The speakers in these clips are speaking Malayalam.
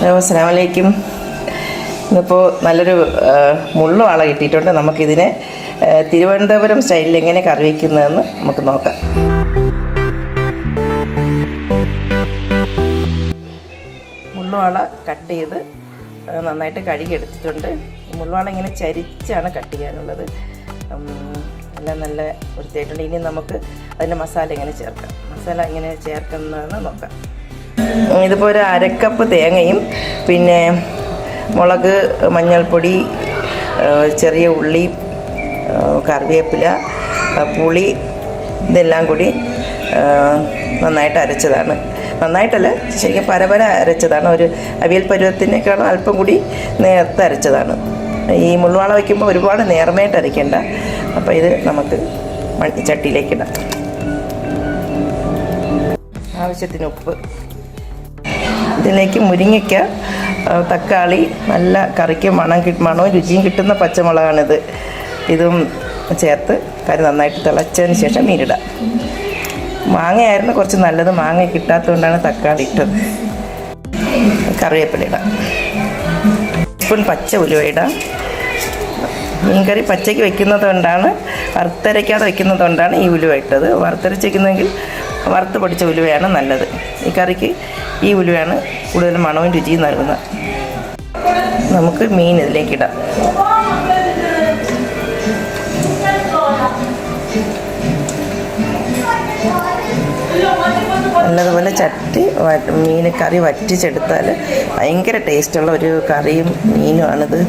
ഹലോ അസ്സാം ഇന്നിപ്പോൾ നല്ലൊരു മുള്ള ആളെ കിട്ടിയിട്ടുണ്ട്. നമുക്കിതിനെ തിരുവനന്തപുരം സ്റ്റൈലിൽ എങ്ങനെ കറി വയ്ക്കുന്നതെന്ന് നമുക്ക് നോക്കാം. മുള്ളുവാള കട്ട് ചെയ്ത് നന്നായിട്ട് കഴുകി എടുത്തിട്ടുണ്ട്. ഈ മുള്ളുവാള ഇങ്ങനെ ചരിച്ചാണ് കട്ട് ചെയ്യാനുള്ളത്. എല്ലാം നല്ല വൃത്തിയായിട്ടുണ്ട്. ഇനി നമുക്ക് അതിന്റെ മസാല എങ്ങനെ ചേർക്കാം? മസാല എങ്ങനെ ചേർക്കുന്നതെന്ന് നോക്കാം. ഇതിപ്പോൾ ഒരു അരക്കപ്പ് തേങ്ങയും പിന്നെ മുളക് മഞ്ഞൾപ്പൊടി ചെറിയ ഉള്ളി കറിവേപ്പില പുളി ഇതെല്ലാം കൂടി നന്നായിട്ട് അരച്ചതാണ്. നന്നായിട്ടല്ല ശരിക്കും പരപര അരച്ചതാണ്. ഒരു അവിയൽ പരുവത്തിനേക്കാളും അല്പം കൂടി നേർത്ത് അരച്ചതാണ്. ഈ മുള്ളുവാള വയ്ക്കുമ്പോൾ ഒരുപാട് നേർമയായിട്ട് അരയ്ക്കേണ്ട. അപ്പോൾ ഇത് നമുക്ക് ചട്ടിയിലേക്ക് ഇടാം. ആവശ്യത്തിന് ഉപ്പ്. ഇതിലേക്ക് മുരിങ്ങയ്ക്ക തക്കാളി നല്ല കറിക്ക് മണം മണവും രുചിയും കിട്ടുന്ന പച്ചമുളകാണിത്. ഇതും ചേർത്ത് കറി നന്നായിട്ട് തിളച്ചതിന് ശേഷം മീനിടാം മാങ്ങയായിരുന്നു കുറച്ച് നല്ലത്. മാങ്ങ കിട്ടാത്തതുകൊണ്ടാണ് തക്കാളി ഇട്ടത്. കറിവേപ്പില ഇടാം. സ്പൂൺ പച്ച ഉലുവ ഇടാം. മീൻകറി പച്ചയ്ക്ക് വെക്കുന്നത് കൊണ്ടാണ് വറുത്തരയ്ക്കാതെ വെക്കുന്നത് കൊണ്ടാണ് ഈ ഉലുവ ഇട്ടത്. വറുത്തരച്ച് വെക്കുന്നതെങ്കിൽ വറുത്ത് പൊടിച്ച ഉലുവയാണ് നല്ലത്. ഈ കറിക്ക് ഈ ഉലുവയാണ് കൂടുതൽ മണവും രുചിയും നൽകുന്നത്. നമുക്ക് മീൻ ഇതിലേക്ക് ഇടാം. നല്ലതുപോലെ ചട്ടി മീൻ കറി വറ്റിച്ചെടുത്താൽ ഭയങ്കര ടേസ്റ്റുള്ള ഒരു കറിയും മീനുമാണിത്.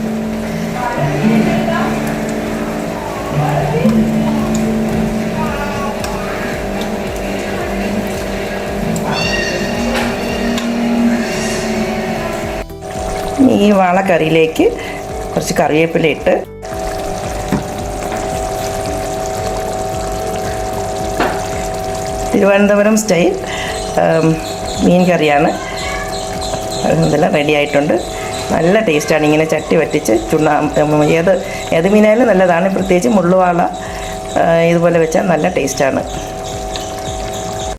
ഈ വാളക്കറിയിലേക്ക് കുറച്ച് കറിവേപ്പില ഇട്ട് തിരുവനന്തപുരം സ്റ്റൈൽ മീൻ കറിയാണ്. അതെല്ലാം റെഡി ആയിട്ടുണ്ട്. നല്ല ടേസ്റ്റാണ് ഇങ്ങനെ ചട്ടി വറ്റിച്ച് ചുണ്ണ ഏത് ഏത് മീനായാലും നല്ലതാണ്. പ്രത്യേകിച്ച് മുള്ളുവാള ഇതുപോലെ വെച്ചാൽ നല്ല ടേസ്റ്റാണ്